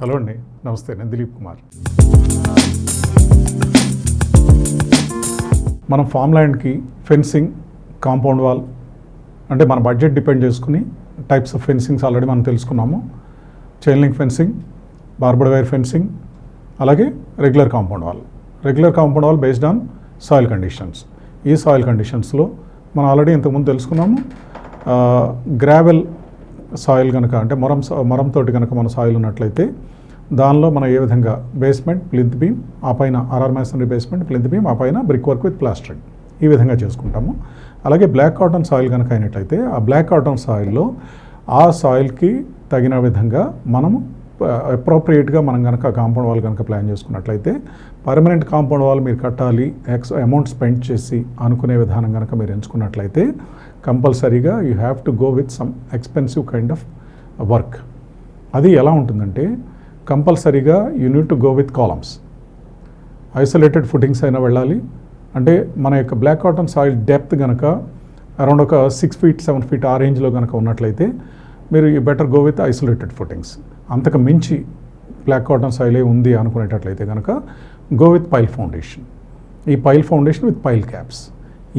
Hello అండి. నమస్తే నేను దిలీప్ కుమార్. మనం ఫామ్ ల్యాండ్కి ఫెన్సింగ్ కాంపౌండ్ వాల్ అంటే మన బడ్జెట్ డిపెండ్ చేసుకుని టైప్స్ ఆఫ్ ఫెన్సింగ్స్ ఆల్రెడీ మనం తెలుసుకున్నాము. Chain link fencing barbed wire fencing అలాగే regular compound wall. Regular compound wall based on soil conditions. ఈ సాయిల్ కండిషన్స్లో మనం ఆల్రెడీ ఇంతకుముందు తెలుసుకున్నాము. గ్రావెల్ సాయిల్ కనుక అంటే మొరం మొరంతోటి కనుక మన సాయిల్ ఉన్నట్లయితే దానిలో మనం ఏ విధంగా? బేస్మెంట్ ప్లింత్ బీమ్ ఆ పైన RR masonry basement plinth beam ఆ పైన బ్రిక్ వర్క్ విత్ ప్లాస్టరింగ్ ఈ విధంగా చేసుకుంటాము. అలాగే బ్లాక్ కాటన్ సాయిల్ కనుక అయినట్లయితే ఆ బ్లాక్ కాటన్ సాయిల్లో ఆ సాయిల్కి తగిన విధంగా మనము అప్రోప్రియేట్గా మనం కనుక కాంపౌండ్ వాల్ కనుక ప్లాన్ చేసుకున్నట్లయితే పర్మనెంట్ కాంపౌండ్ వాల్ మీరు కట్టాలి ఎక్స్ అమౌంట్ స్పెండ్ చేసి అనుకునే విధానం కనుక మీరు ఎంచుకున్నట్లయితే కంపల్సరీగా you have to go with some expensive kind of work అది ఎలా ఉంటుందంటే కంపల్సరీగా you need to go with columns isolated footings అయినా వెళ్ళాలి. అంటే మన యొక్క బ్లాక్ కాటన్ సాయిల్ డెప్త్ కనుక అరౌండ్ ఒక సిక్స్ ఫీట్ సెవెన్ ఫీట్ ఆ రేంజ్లో కనుక ఉన్నట్లయితే మీరు you better go with isolated footings అంతకు మించి బ్లాక్ కాటన్ సైలే ఉంది అనుకునేటట్లయితే కనుక గో విత్ పైల్ ఫౌండేషన్. ఈ pile foundation with pile caps.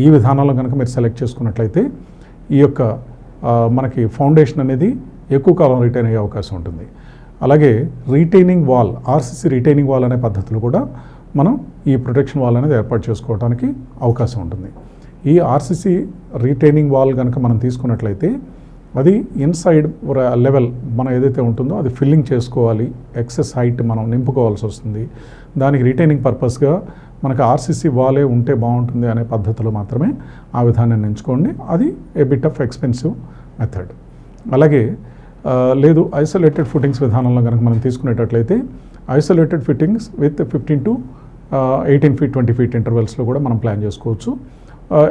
ఈ విధానంలో కనుక మీరు సెలెక్ట్ చేసుకున్నట్లయితే ఈ యొక్క మనకి ఫౌండేషన్ అనేది ఎక్కువ కాలం రిటైన్ అయ్యే అవకాశం ఉంటుంది. అలాగే retaining wall RCC retaining wall అనే పద్ధతులు కూడా మనం ఈ ప్రొటెక్షన్ వాల్ అనేది ఏర్పాటు చేసుకోవడానికి అవకాశం ఉంటుంది. ఈ ఆర్సీసీ రీటైనింగ్ వాల్ కనుక మనం తీసుకున్నట్లయితే అది ఇన్సైడ్ లెవెల్ మనం ఏదైతే ఉంటుందో అది ఫిల్లింగ్ చేసుకోవాలి. ఎక్సెస్ హైట్ మనం నింపుకోవాల్సి వస్తుంది. దానికి రిటైనింగ్ పర్పస్గా మనకు ఆర్సీసీ వాలే ఉంటే బాగుంటుంది అనే పద్ధతిలో మాత్రమే ఆ విధానాన్ని ఎంచుకోండి. అది a bit of expensive method అలాగే లేదు ఐసోలేటెడ్ ఫిట్టింగ్స్ విధానంలో కనుక మనం తీసుకునేటట్లయితే isolated fittings with fifteen to eighteen feet twenty feet ఇంటర్వెల్స్లో కూడా మనం ప్లాన్ చేసుకోవచ్చు.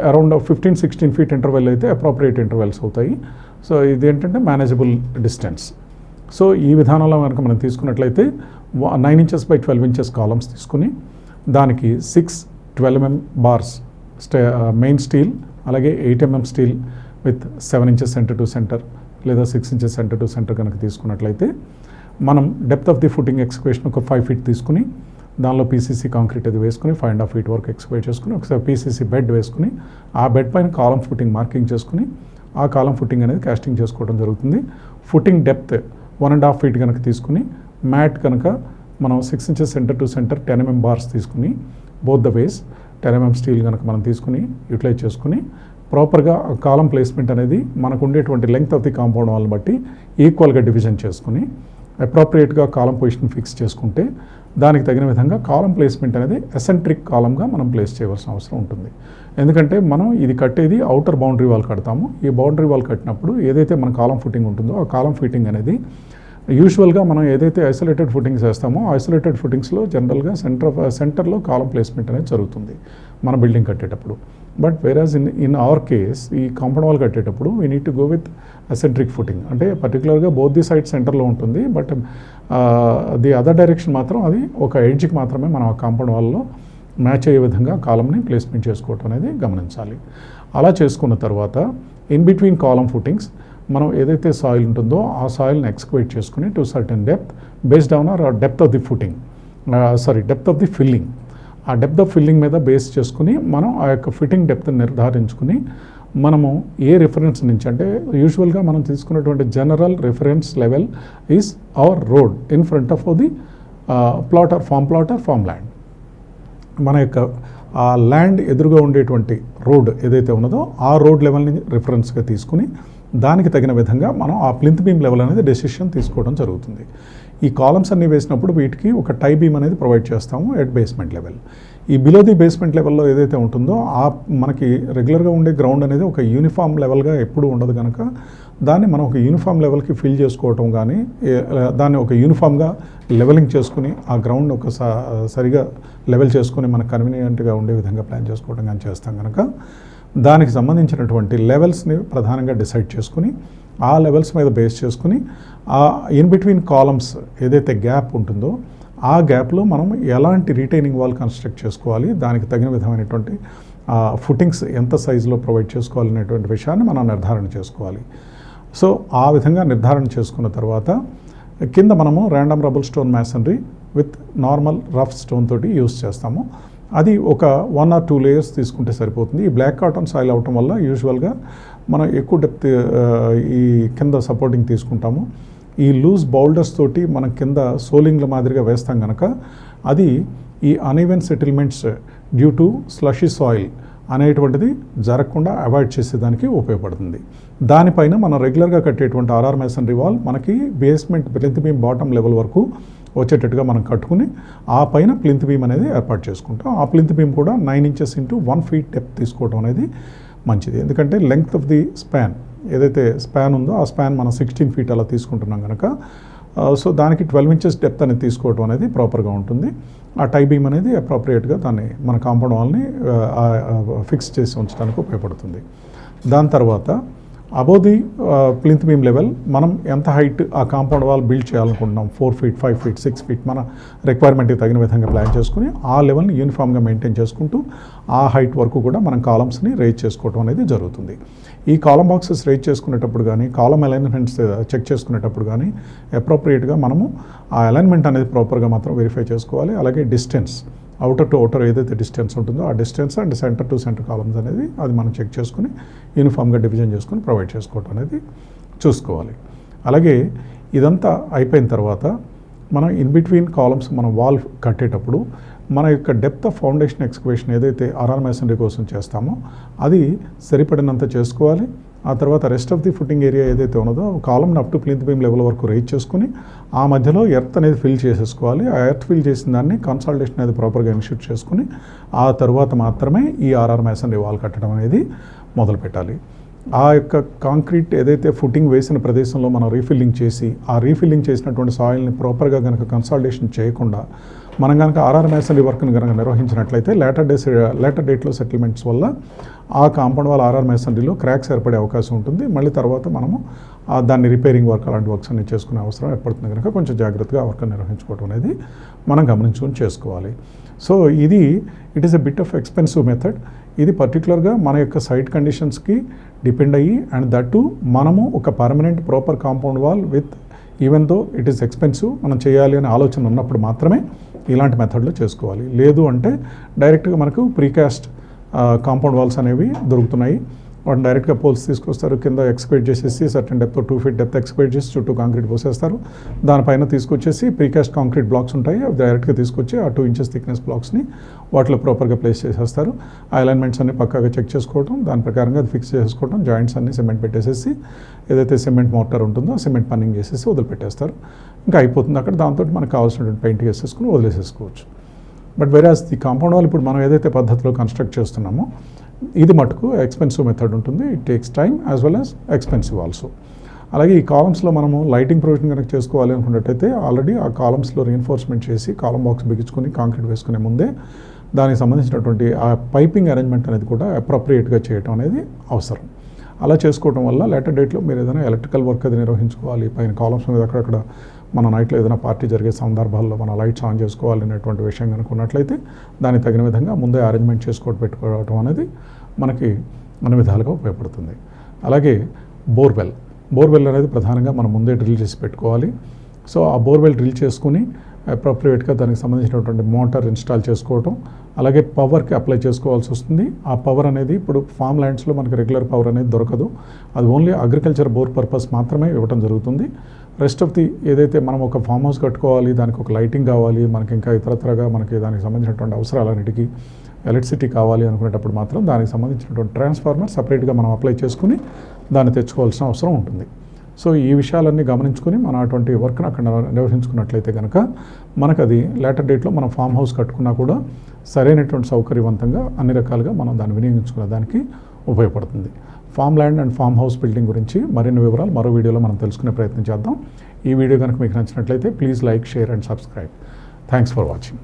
Around fifteen sixteen feet interval అయితే అప్రోప్రియేట్ ఇంటర్వెల్స్ అవుతాయి. సో ఇది ఏంటంటే మేనేజబుల్ డిస్టెన్స్ సో ఈ విధానంలో కనుక మనం తీసుకున్నట్లయితే nine inches by twelve inches columns తీసుకుని దానికి six twelve MM bars stay main steel అలాగే eight MM steel with seven inches centre to centre లేదా six inches centre to centre కనుక తీసుకున్నట్లయితే మనం depth of the footing excavation ఒక five feet తీసుకుని దానిలో పీసీసీ కాంక్రీట్ అది వేసుకుని ఫైవ్ అండ్ హాఫ్ ఫీట్ వరకు ఎక్స్పైర్ చేసుకుని ఒకసారి పీసీసీ బెడ్ వేసుకుని ఆ బెడ్ పైన కాలం ఫుటింగ్ మార్కింగ్ చేసుకుని ఆ కాలం ఫుటింగ్ అనేది కాస్టింగ్ చేసుకోవడం జరుగుతుంది. Footing depth one and half feet కనుక తీసుకుని మ్యాట్ కనుక మనం six inches centre to centre ten MM bars తీసుకుని both the ways ten MM steel కనుక మనం తీసుకుని యూటిలైజ్ చేసుకుని ప్రాపర్గా కాలం ప్లేస్మెంట్ అనేది మనకు ఉండేటువంటి లెంగ్త్ ఆఫ్ ది కాంపౌండ్ వాళ్ళని బట్టి ఈక్వల్గా డివిజన్ చేసుకుని అప్రాప్రియేట్గా కాలం పొజిషన్ ఫిక్స్ చేసుకుంటే దానికి తగిన విధంగా కాలం ప్లేస్మెంట్ అనేది ఎసెంట్రిక్ కాలంగా మనం ప్లేస్ చేయవలసిన అవసరం ఉంటుంది. ఎందుకంటే మనం ఇది కట్టేది అవుటర్ బౌండరీ వాల్ కడతాము. ఈ బౌండరీ వాల్ కట్టినప్పుడు ఏదైతే మన కాలం ఫుటింగ్ ఉంటుందో ఆ కాలం ఫిట్టింగ్ అనేది యూజువల్గా మనం ఏదైతే ఐసోలేటెడ్ ఫుటింగ్స్ వేస్తామో ఐసోలేటెడ్ ఫుటింగ్స్లో జనరల్గా సెంటర్ సెంటర్లో కాలం ప్లేస్మెంట్ అనేది జరుగుతుంది మన బిల్డింగ్ కట్టేటప్పుడు. But whereas in in our case ఈ కాంపౌండ్ వాల్ కట్టేటప్పుడు we need to go with eccentric footing అంటే పర్టికులర్గా బోత్ ది సైడ్ సెంటర్లో ఉంటుంది బట్ ది అదర్ డైరెక్షన్ మాత్రం అది ఒక ఎడ్జ్కి మాత్రమే మనం ఆ కాంపౌండ్ వాల్లో మ్యాచ్ అయ్యే విధంగా కాలంని ప్లేస్మెంట్ చేసుకోవటం అనేది గమనించాలి. అలా చేసుకున్న తర్వాత ఇన్ బిట్వీన్ కాలం ఫుటింగ్స్ మనం ఏదైతే సాయిల్ ఉంటుందో ఆ సాయిల్ని ఎక్స్క్వేట్ చేసుకుని to certain depth based on our depth of the footing sorry depth of the filling ఆ డెప్త్ ఆఫ్ ఫిల్లింగ్ మీద బేస్ చేసుకుని మనం ఆ యొక్క ఫిట్టింగ్ డెప్త్ని నిర్ధారించుకుని మనము ఏ రిఫరెన్స్ నుంచి అంటే యూజువల్గా మనం తీసుకున్నటువంటి general reference level is our road in front of the plot or farm plot or farm land మన యొక్క ఆ ల్యాండ్ ఎదురుగా ఉండేటువంటి రోడ్ ఏదైతే ఉన్నదో ఆ రోడ్ లెవెల్ని రిఫరెన్స్గా తీసుకుని దానికి తగిన విధంగా మనం ఆ ప్లింత్ బీమ్ లెవెల్ అనేది డెసిషన్ తీసుకోవడం జరుగుతుంది. ఈ కాలమ్స్ అన్ని వేసినప్పుడు వీటికి ఒక టై బీమ్ అనేది ప్రొవైడ్ చేస్తాము ఎట్ బేస్మెంట్ లెవెల్ ఈ బిలో ది బేస్మెంట్ లెవెల్లో ఏదైతే ఉంటుందో ఆ మనకి రెగ్యులర్గా ఉండే గ్రౌండ్ అనేది ఒక యూనిఫామ్ లెవెల్గా ఎప్పుడు ఉండదు కనుక దాన్ని మనం ఒక యూనిఫామ్ లెవెల్కి ఫిల్ చేసుకోవటం కానీ దాన్ని ఒక యూనిఫామ్గా లెవెలింగ్ చేసుకుని ఆ గ్రౌండ్ ఒక స- సరిగా లెవెల్ చేసుకుని మనకు కన్వీనియంట్గా ఉండే విధంగా ప్లాన్ చేసుకోవడం కానీ చేస్తాం కనుక దానికి సంబంధించినటువంటి లెవెల్స్ని ప్రధానంగా డిసైడ్ చేసుకుని ఆ లెవెల్స్ మీద బేస్ చేసుకుని ఆ ఇన్ బిట్వీన్ కాలమ్స్ ఏదైతే గ్యాప్ ఉంటుందో ఆ గ్యాప్లో మనం ఎలాంటి రీటైనింగ్ వాల్ కన్స్ట్రక్ట్ చేసుకోవాలి దానికి తగిన విధమైనటువంటి ఫుటింగ్స్ ఎంత సైజులో ప్రొవైడ్ చేసుకోవాలనేటువంటి విషయాన్ని మనం నిర్ధారణ చేసుకోవాలి. సో ఆ విధంగా నిర్ధారణ చేసుకున్న తర్వాత కింద మనము random rubble stone masonry with normal rough stone తోటి యూస్ చేస్తాము. అది ఒక వన్ ఆర్ టూ లేయర్స్ తీసుకుంటే సరిపోతుంది. ఈ బ్లాక్ కాటన్ సాయిల్ అవటం వల్ల యూజువల్గా మనం ఎక్కువ డెప్త్ uh, ఈ కింద సపోర్టింగ్ తీసుకుంటాము. ఈ లూజ్ బౌల్డర్స్ తోటి మనం కింద సోలింగ్ల మాదిరిగా వేస్తాం కనుక అది ఈ uneven settlements due to slushy soil అనేటువంటిది జరగకుండా అవాయిడ్ చేసేదానికి ఉపయోగపడుతుంది. దానిపైన మనం రెగ్యులర్గా కట్టేటువంటి ఆర్ఆర్ మేసనరీ వాల్ మనకి basement plinth beam bottom level వరకు వచ్చేటట్టుగా మనం కట్టుకుని ఆ పైన ప్లింత్ బీమ్ అనేది ఏర్పాటు చేసుకుంటాం. ఆ ప్లింత్ బీమ్ కూడా nine inches into one feet depth తీసుకోవడం అనేది మంచిది. ఎందుకంటే లెంగ్త్ ఆఫ్ ది స్పాన్ ఏదైతే స్పాన్ ఉందో ఆ స్పాన్ మనం సిక్స్టీన్ ఫీట్ అలా తీసుకుంటున్నాం కనుక సో దానికి ట్వెల్వ్ ఇంచెస్ డెప్త్ అనేది తీసుకోవడం అనేది ప్రాపర్గా ఉంటుంది. ఆ టై బీమ్ అనేది అప్రాప్రియేట్గా దాన్ని మన కాంపౌండ్ వాల్ని ఫిక్స్ చేసి ఉంచడానికి ఉపయోగపడుతుంది. దాని తర్వాత above the plinth beam level మనం ఎంత హైట్ ఆ కాంపౌండ్ వాల్ బిల్డ్ చేయాలనుకుంటున్నాం? Four feet five feet six feet మన రిక్వైర్మెంట్కి తగిన విధంగా ప్లాన్ చేసుకుని ఆ లెవెల్ని యూనిఫామ్గా మెయింటైన్ చేసుకుంటూ ఆ హైట్ వరకు కూడా మనం కాలమ్స్ని రేజ్ చేసుకోవడం అనేది జరుగుతుంది. ఈ కాలం బాక్సెస్ రేజ్ చేసుకునేటప్పుడు కానీ కాలం అలైన్మెంట్స్ చెక్ చేసుకునేటప్పుడు కానీ అప్రోప్రియేట్గా మనము ఆ అలైన్మెంట్ అనేది ప్రాపర్గా మాత్రం వెరిఫై చేసుకోవాలి. అలాగే డిస్టెన్స్ అవుటర్ టు అవుటర్ ఏదైతే డిస్టెన్స్ ఉంటుందో ఆ distance and centre to centre columns అనేది అది మనం చెక్ చేసుకుని యూనిఫామ్గా డివిజన్ చేసుకుని ప్రొవైడ్ చేసుకోవటం అనేది చూసుకోవాలి. అలాగే ఇదంతా అయిపోయిన తర్వాత మనం ఇన్ బిట్వీన్ కాలమ్స్ మనం వాల్ కట్టేటప్పుడు మన యొక్క డెప్త్ ఆఫ్ ఫౌండేషన్ ఎక్స్కవేషన్ ఏదైతే ఆర్ఆర్ మేసనరీ కోసం చేస్తామో అది సరిపడినంత చేసుకోవాలి. ఆ తర్వాత rest of the footing area ఏదైతే ఉన్నదో కాలంని up to plinth beam level వరకు రేజ్ చేసుకుని ఆ మధ్యలో ఎర్త్ అనేది ఫిల్ చేసేసుకోవాలి. ఆ ఎర్త్ ఫిల్ చేసిన దాన్ని కన్సల్టేషన్ అనేది ప్రాపర్గా ఇన్షూట్ చేసుకుని ఆ తర్వాత మాత్రమే ఈ ఆర్ఆర్ మ్యాసన్ వాల్ కట్టడం అనేది మొదలు పెట్టాలి ఆ యొక్క కాంక్రీట్ ఏదైతే ఫుటింగ్ వేసిన ప్రదేశంలో మనం రీఫిల్లింగ్ చేసి ఆ రీఫిల్లింగ్ చేసినటువంటి సాయిల్ని ప్రాపర్గా కనుక కన్సల్టేషన్ చేయకుండా మనం కనుక ఆర్ఆర్ మేసనరీ వర్క్ని కనుక నిర్వహించినట్లయితే లేటర్ డేస్ లేటర్ డేట్లో సెటిల్మెంట్స్ వల్ల ఆ కాంపౌండ్ వాళ్ళ ఆర్ఆర్ మేసనరీలో క్రాక్స్ ఏర్పడే అవకాశం ఉంటుంది. మళ్ళీ తర్వాత మనము ఆ దాన్ని రిపేరింగ్ వర్క్ అలాంటి వర్క్స్ అన్ని చేసుకునే అవసరం ఏర్పడుతుంది కనుక కొంచెం జాగ్రత్తగా ఆ వర్క్ నిర్వహించుకోవడం అనేది మనం గమనించుకొని చేసుకోవాలి. సో ఇది it is a bit of expensive method ఇది పర్టికులర్గా మన యొక్క సైట్ కండిషన్స్కి డిపెండ్ అయ్యి అండ్ దట్టు మనము ఒక permanent proper compound wall with even though it is expensive మనం చేయాలి అనే ఆలోచన ఉన్నప్పుడు మాత్రమే ఇలాంటి మెథడ్లో చేసుకోవాలి. లేదు అంటే డైరెక్ట్గా మనకు ప్రీకాస్ట్ కాంపౌండ్ వాల్స్ అనేవి దొరుకుతున్నాయి. వాటిని డైరెక్ట్గా పోల్స్ తీసుకొస్తారు. కింద ఎక్స్క్వేట్ చేసేసి certain depth two feet depth excavate చేసి చుట్టూ కాంక్రీట్ పోసేస్తారు. దానిపైన తీసుకొచ్చేసి ప్రీకాస్ట్ కాంక్రీట్ బ్లాక్స్ ఉంటాయి. అవి డైరెక్ట్గా తీసుకొచ్చి ఆ టూ ఇంచెస్ థిక్నెస్ బ్లాక్స్ని వాటిలో ప్రాపర్గా ప్లేస్ చేసేస్తారు. ఆ అలైన్మెంట్స్ అన్ని పక్కాగా చెక్ చేసుకోవడం దాని ప్రకారంగా అది ఫిక్స్ చేసుకోవడం జాయింట్స్ అన్ని సిమెంట్ పెట్టేసేసి ఏదైతే సిమెంట్ మోటార్ ఉంటుందో సిమెంట్ పన్నింగ్ చేసేసి వదిలిపెట్టేస్తారు. ఇంకా అయిపోతుంది అక్కడ. దాంతో మనకు కావాల్సినటువంటి పెయింట్ వేసేసుకుని వదిలేసేసుకోవచ్చు. But whereas the compound wall ఇప్పుడు మనం ఏదైతే పద్ధతిలో కన్స్ట్రక్ట్ చేస్తున్నామో ఇది మటుకు ఎక్స్పెన్సివ్ మెథడ్ ఉంటుంది. It takes time as well as expensive also అలాగే ఈ కాలమ్స్లో మనము లైటింగ్ ప్రొవిజన్ కనుక చేసుకోవాలి అనుకున్నట్టయితే ఆల్రెడీ ఆ కాలమ్స్లో రీఎన్ఫోర్స్మెంట్ చేసి కాలం బాక్స్ బిగించుకొని కాంక్రీట్ వేసుకునే ముందే దానికి సంబంధించినటువంటి ఆ పైపింగ్ అరేంజ్మెంట్ అనేది కూడా అప్రోప్రియేట్గా చేయటం అనేది అవసరం. అలా చేసుకోవడం వల్ల లేటర్ డేట్లో మీరు ఏదైనా ఎలక్ట్రికల్ వర్క్ అది నిర్వహించుకోవాలి. పైన కాలమ్స్ మీద అక్కడక్కడ మన నైట్లో ఏదైనా పార్టీ జరిగే సందర్భాల్లో మన లైట్స్ ఆన్ చేసుకోవాలి అనేటువంటి విషయం అనుకున్నట్లయితే దానికి తగిన విధంగా ముందే అరేంజ్మెంట్ చేసుకోవడం పెట్టుకోవడం అనేది మనకి అన్ని విధాలుగా ఉపయోగపడుతుంది. అలాగే బోర్వెల్. బోర్వెల్ అనేది ప్రధానంగా మనం ముందే డ్రిల్ చేసి పెట్టుకోవాలి. సో ఆ బోర్వెల్ డ్రిల్ చేసుకుని అప్రోప్రియేట్గా దానికి సంబంధించినటువంటి మోటార్ ఇన్స్టాల్ చేసుకోవటం అలాగే పవర్కి అప్లై చేసుకోవాల్సి వస్తుంది. ఆ పవర్ అనేది ఇప్పుడు ఫామ్ ల్యాండ్స్లో మనకి రెగ్యులర్ పవర్ అనేది దొరకదు. అది ఓన్లీ అగ్రికల్చర్ బోర్ పర్పస్ మాత్రమే ఇవ్వడం జరుగుతుంది. రెస్ట్ ఆఫ్ ది ఏదైతే మనం ఒక ఫామ్ హౌస్ కట్టుకోవాలి దానికి ఒక లైటింగ్ కావాలి మనకి ఇంకా ఇతరత్రగా మనకి దానికి సంబంధించినటువంటి అవసరాలన్నిటికీ ఎలక్ట్రిసిటీ కావాలి అనుకునేటప్పుడు మాత్రం దానికి సంబంధించినటువంటి ట్రాన్స్ఫార్మర్ సపరేట్గా మనం అప్లై చేసుకుని దాన్ని తెచ్చుకోవాల్సిన అవసరం ఉంటుంది. సో ఈ విషయాలన్నీ గమనించుకుని మనం అటువంటి వర్క్ని అక్కడ నిర్వహించుకున్నట్లయితే కనుక మనకు అది లేటర్ డేట్లో మనం ఫామ్ హౌస్ కట్టుకున్నా కూడా సరైనటువంటి సౌకర్యవంతంగా అన్ని రకాలుగా మనం దాన్ని వినియోగించుకునే దానికి ఉపయోగపడుతుంది. Farm land and farm house building గురించి మరిన్ని వివరాలు మరో వీడియోలో మనం తెలుసుకునే ప్రయత్నం చేద్దాం. ఈ వీడియో కనుక మీకు నచ్చినట్లయితే please like share and subscribe. Thanks for watching